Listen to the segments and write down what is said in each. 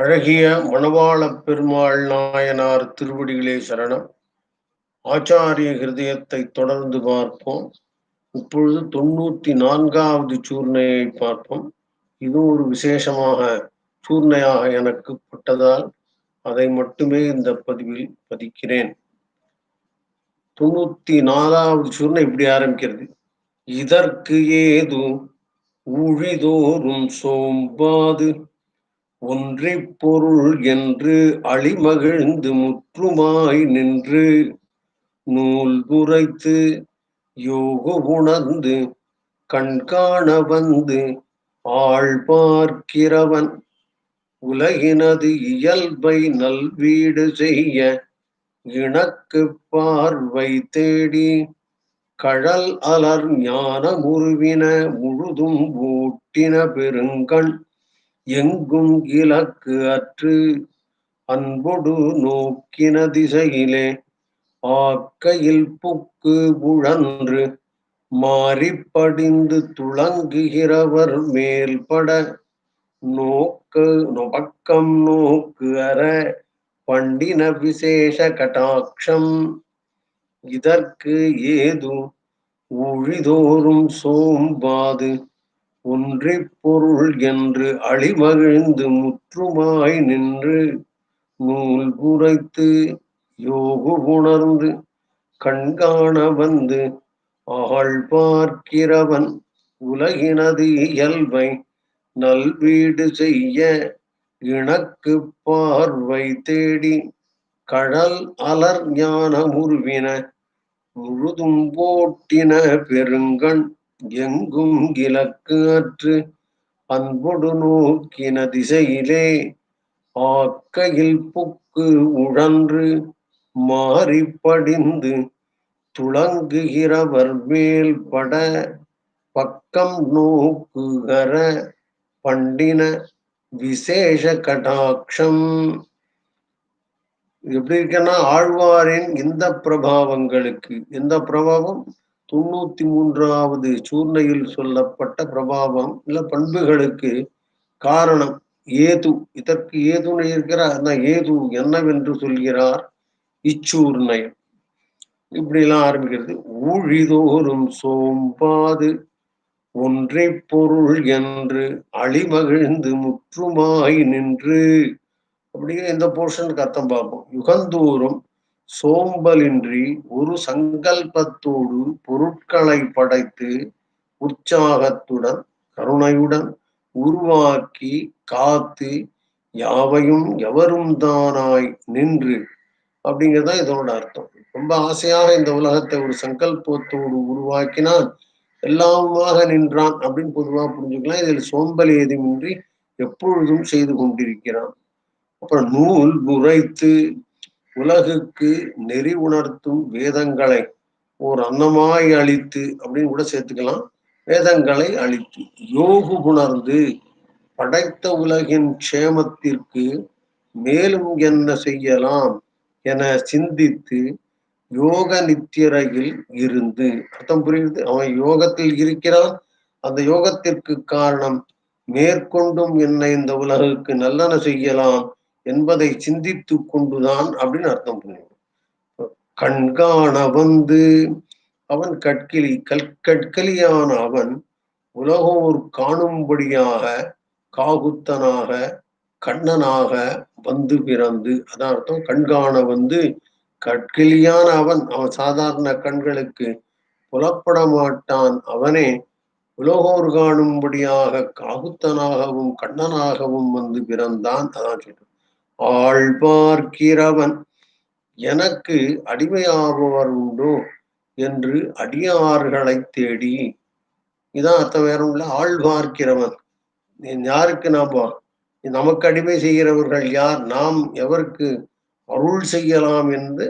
அழகிய மணவாள பெருமாள் நாயனார் திருவடிகளே சரணம். ஆச்சாரிய ஹிருதயத்தை தொடர்ந்து பார்ப்போம். இப்பொழுது தொண்ணூத்தி நான்காவது சூர்ணையை பார்ப்போம். இது ஒரு விசேஷமாக சூர்ணையாக எனக்கு பட்டதால் அதை மட்டுமே இந்த பதிவில் பதிக்கிறேன். தொண்ணூத்தி நாலாவது சூர்ணை இப்படி ஆரம்பிக்கிறது. இதற்கு ஏதும் ஊழிதோறும் சோம்பாது ஒன்றிப் பொருள் என்று அழிமகிழ்ந்து முற்றுமாய் நின்று நூல் குறைத்து யோக உணர்ந்து கண்காண வந்து ஆள் பார்க்கிறவன். உலகினது இயல்பை நல்வீடு செய்ய இணக்கு பார்வை தேடி கழல் அலர் ஞான முருவின முழுதும் ஊட்டின பெருங்கண். எங்கும் இலக்கு அற்று அன்பொடு நோக்கின திசையிலே ஆக்கையில் புக்கு உழன்று மாறிப்படிந்து துளங்குகிறவர் மேல்பட நோக்கு நொபக்கம் நோக்கு அற பண்டின விசேஷ கட்டாட்சம். இதற்கு ஏது? ஊழிதோறும் சோம்பாது ஒன்றிப் பொருள் என்று அழிமகிழ்ந்து முற்றுமாய் நின்று நூல் குறைத்து யோகு உணர்ந்து கண்காண வந்து ஆள் பார்க்கிறவன் உலகினது இயல்பை நல்வீடு செய்ய இணக்கு பார்வை தேடி கடல் அலர் ஞான முருவின முழுதும் போட்டின பெருங்கண் எங்கும் கிழக்கு அற்று அன்பொடு நோக்கின திசையிலே ஆக்கையில் புக்கு உழன்று மாறி படிந்து துளங்குகிறவர் மேல் பட பக்கம் நோக்குகர பண்டின விசேஷ கடாட்சம். எப்படி இருக்குன்னா ஆழ்வாரின் இந்த பிரபாவங்களுக்கு எந்த பிரபாவம்? தொண்ணூத்தி மூன்றாவது சூர்ணையில் சொல்லப்பட்ட பிரபாவம் இல்ல பண்புகளுக்கு காரணம் ஏது? இதற்கு ஏதுன்னு இருக்கிறார். அந்த ஏது என்னவென்று சொல்கிறார் இச்சூர்ணயம் இப்படி எல்லாம் ஆரம்பிக்கிறது. ஊழிதோறும் சோம்பாது ஒன்றை பொருள் என்று அழிமகிழ்ந்து முற்றுமாய் நின்று. அப்படிங்கிற இந்த போர்ஷனுக்கு அர்த்தம் பார்ப்போம். யுகந்தோறும் சோம்பலின்றி ஒரு சங்கல்பத்தோடு பொருட்களை படைத்து உற்சாகத்துடன் கருணையுடன் உருவாக்கி காத்து யாவையும் எவரும் தானாய் நின்று அப்படிங்கிறது இதனோட அர்த்தம். ரொம்ப ஆசையாக இந்த உலகத்தை ஒரு சங்கல்பத்தோடு உருவாக்கினால் எல்லாமாக நின்றான் அப்படின்னு பொதுவாக புரிஞ்சுக்கலாம். இதில் சோம்பல் ஏதுமின்றி எப்பொழுதும் செய்து கொண்டிருக்கிறான். அப்புறம் நூல் உரைத்து உலகுக்கு நெறி உணர்த்தும் வேதங்களை ஓர் அன்னமாய் அழித்து அப்படின்னு கூட சேர்த்துக்கலாம். வேதங்களை அழித்து யோகு உணர்ந்து படைத்த உலகின் க்ஷேமத்திற்கு மேலும் என்ன செய்யலாம் என சிந்தித்து யோக நித்திரையில் இருந்து. அர்த்தம் புரியுது? அவன் யோகத்தில் இருக்கிறான். அந்த யோகத்திற்கு காரணம் மேற்கொண்டும் என்ன இந்த உலகுக்கு நல்லன செய்யலாம். என்பதை சிந்தித்து கொண்டுதான் அப்படின்னு அர்த்தம் புரியும் கண்காண வந்து அவன் கற்கிலி கல் கற்கலியான அவன் உலகோர் காணும்படியாக காகுத்தனாக கண்ணனாக வந்து பிறந்து அதான் அர்த்தம் கண்காண வந்து கற்கிலியான அவன் அவன் சாதாரண கண்களுக்கு புலப்பட மாட்டான் அவனே உலகோர் காணும்படியாக காகுத்தனாகவும் கண்ணனாகவும் வந்து பிறந்தான் அதான் சொல்றான் ஆள் பார்க்கிறவன் எனக்கு அடிமையாகுவர் உண்டோ என்று அடியார்களை தேடி. இதான் அர்த்தம் வேறும் இல்லை ஆள் பார்க்கிறவன். யாருக்கு நாம் நமக்கு அடிமை செய்கிறவர்கள் யார்? நாம் எவருக்கு அருள் செய்யலாம் என்று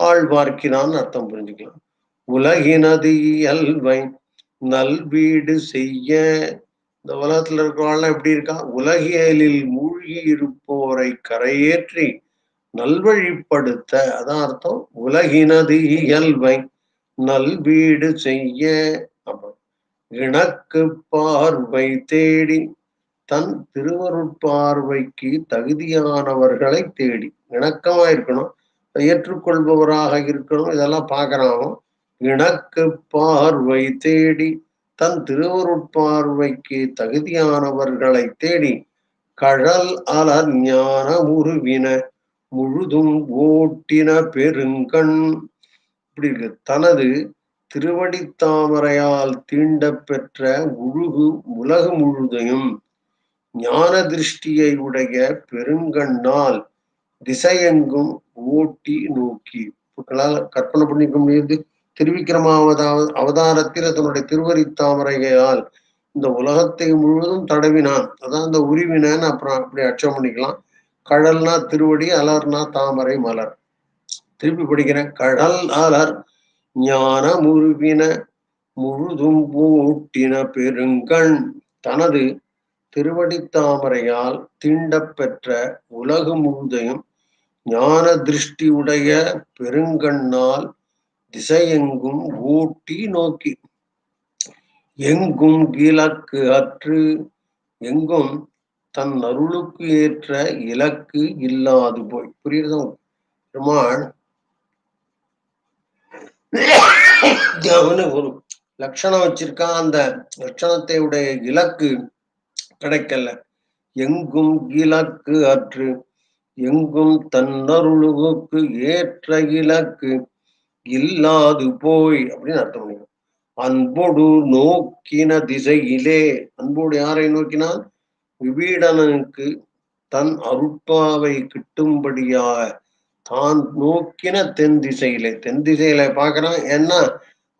ஆள் பார்க்கிறான் அர்த்தம் புரிஞ்சுக்கலாம். உலகினது இயல்பை நல்வீடு செய்ய இந்த உலகத்துல இருக்கிறவங்களாம் எப்படி இருக்கா உலகியலில் மூழ்கி இருப்போரை கரையேற்றி நல்வழிப்படுத்த அதான் அர்த்தம் உலகினது இயல்பை நல்வீடு செய்ய அப்புறம் இணக்கு பார்வை தேடி தன் திருவருட்பார்வைக்கு தகுதியானவர்களை தேடி இணக்கமா இருக்கணும் ஏற்றுக்கொள்பவராக இருக்கணும் இதெல்லாம் பார்க்கறான் இணக்கு பார்வை தேடி தன் திருவருட்பார்வைக்கு தகுதியானவர்களை தேடி கழல் அலர் ஞான உருவின முழுதும் ஓட்டின பெருங்கண். இப்படி இருக்கு. தனது திருவடித்தாமரையால் தீண்ட பெற்ற உழுகு உலகு முழுதையும் ஞான திருஷ்டியை உடைய பெருங்கண்ணால் திசையெங்கும் ஓட்டி நோக்கி. கற்பனை பண்ணிக்க முடியுது. திருவிக்கிரம அவதா அவதாரத்தில் தன்னுடைய திருவரித்தாமரையால் இந்த உலகத்தை முழுவதும் தடவினான். அதான் இந்த உருவினன்னு அப்புறம் அப்படி அச்சம் பண்ணிக்கலாம். கடல்னா திருவடி அலர்னா தாமரை மலர். திருப்பி படிக்கிறேன். கடல் அலர் ஞான முருவின முழுதும் பூட்டின பெருங்கண். தனது திருவடித்தாமரையால் தீண்டப் பெற்ற உலகு முழுதையும் ஞான திருஷ்டி உடைய பெருங்கண்ணால் திசையெங்கும் ஊட்டி நோக்கி. எங்கும் கிழக்கு அற்று எங்கும் தன் அருளுக்கு ஏற்ற இலக்கு இல்லாது போய். புரியுறதா? பெருமாள் ஒரு லட்சணம் வச்சிருக்கான். அந்த லட்சணத்தை உடைய இலக்கு கிடைக்கல. எங்கும் இலக்கு அற்று எங்கும் தன்னருளுக்கு ஏற்ற இலக்கு இல்லாது போய் அப்படின்னு அர்த்தம் பண்ணிக்கணும். அன்போடு நோக்கின திசையிலே அன்போடு யாரை நோக்கினால்? விபீடனனுக்கு தன் அருட்பாவை கிட்டும்படியாக தான் நோக்கின தென் திசையிலே. தென் திசையில பாக்குறான் ஏன்னா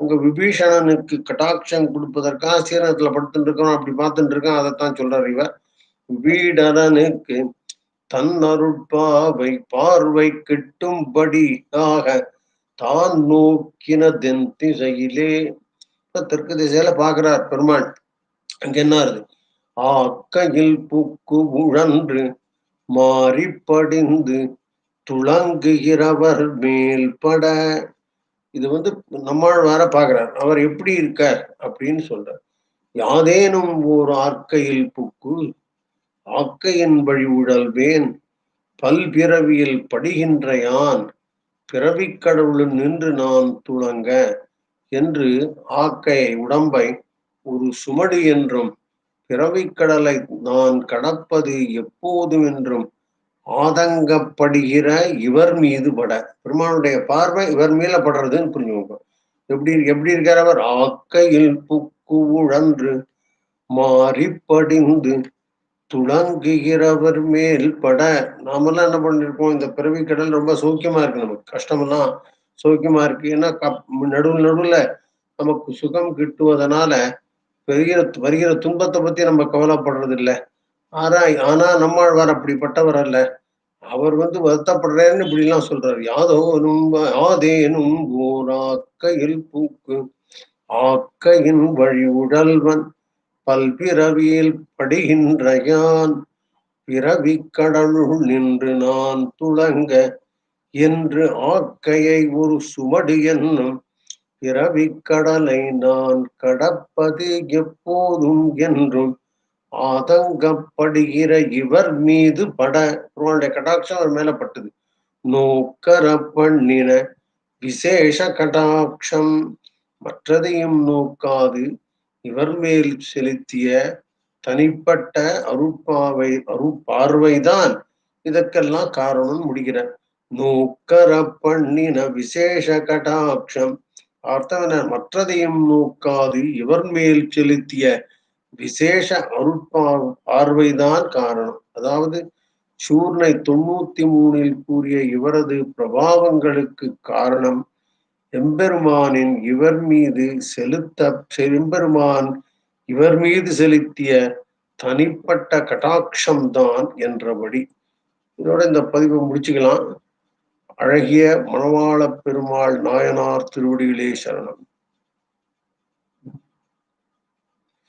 உங்க விபீஷணனுக்கு கட்டாட்சம் கொடுப்பதற்காக சீரகத்துல படுத்துட்டு இருக்கோம் அப்படி பார்த்துட்டு இருக்கான் அதைத்தான் சொல்றாரு இவர். விபீடனனுக்கு தன் அருட்பாவை பார்வை கிட்டும்படியாக தான் நோக்கின தென் திசையிலே தெற்கு திசையில பாக்குறார் பெருமாள். அங்க என்ன இருக்கு? ஆக்கையில் புக்கு உழன்று மாறி படிந்து துளங்குகிறவர் மேல் பட. இது வந்து நம்மாழ்வார வேற பாக்குறார் அவர் எப்படி இருக்கார் அப்படின்னு சொல்றார். யாதேனும் ஓர் ஆக்கையில் புக்கு ஆக்கையின் வழி உழல்வேன் பல்பிறவியில் படுகின்ற யான் பிறவிக் கடவுளில் நின்று நான் துணங்க என்று ஆக்கையை உடம்பை ஒரு சுமடு என்றும் பிறவிக்கடலை நான் கடப்பது எப்போதும் என்றும் ஆதங்கப்படுகிற இவர் மீது பட. பெருமானுடைய பார்வை இவர் மேல படுறதுன்னு புரிஞ்சுக்கோங்க. எப்படி எப்படி இருக்கிறவர்? அவர் ஆக்கையில் புக்கு உழன்று மாறி படிந்து துளங்குகிறவர் மேல் பட நாமெல்லாம் என்ன பண்ணிருப்போம் இந்த பிறவி கடல் ரொம்ப சௌக்கியமா இருக்கு நமக்கு. கஷ்டமெல்லாம் சௌக்கியமா இருக்கு. ஏன்னா கப் நடுவில் நடுவுல நமக்கு சுகம் கிட்டுவதனால பெருகிற வருகிற துன்பத்தை பத்தி நம்ம கவலைப்படுறது இல்லை ஆனா ஆனா நம்மாழ்வார் அப்படிப்பட்டவர் அல்ல. அவர் வந்து வருத்தப்படுறேன்னு இப்படி எல்லாம் சொல்றாரு. யாதோனும் யாதேனும் ஓராக்கையில் பூக்கு ஆக்கையின் வழி உடல்வன் பல்பிறவியில் படுகின்ற யான் பிறவி கடலுள் நின்று நான் துளங்க என்று ஆக்கையை ஒரு சுமடு என்னும் பிறவி கடலை நான் கடப்பது எப்போதும் என்றும் ஆதங்கப்படுகிற இவர் மீது பட. பெருமாளுடைய கடாட்சம் அவர் மேல பட்டது நோக்கர பண்ணின விசேஷ கடாட்சம். மற்றதையும் நோக்காது இவர் மேல் செலுத்திய தனிப்பட்ட அருட்பாவை அருட்பார்வைதான் இதற்கெல்லாம் காரணம் முடிகிறார் நோக்கர பண்ணின விசேஷ கடாட்சம். அர்த்தவன மற்றதையும் நோக்காது இவர் மேல் செலுத்திய விசேஷ அருட்பா பார்வைதான் காரணம். அதாவது சூர்ணை தொண்ணூத்தி மூணில் கூறிய இவரது பிரபாவங்களுக்கு காரணம் எம்பெருமானின் இவர் மீது செலுத்த எம்பெருமான் இவர் மீது செலுத்திய தனிப்பட்ட கட்டாட்சம் தான் என்றபடி. இதோட இந்த பதிவை முடிச்சுக்கலாம். அழகிய மணவாள பெருமாள் நாயனார் திருவடிகளே சரணம்.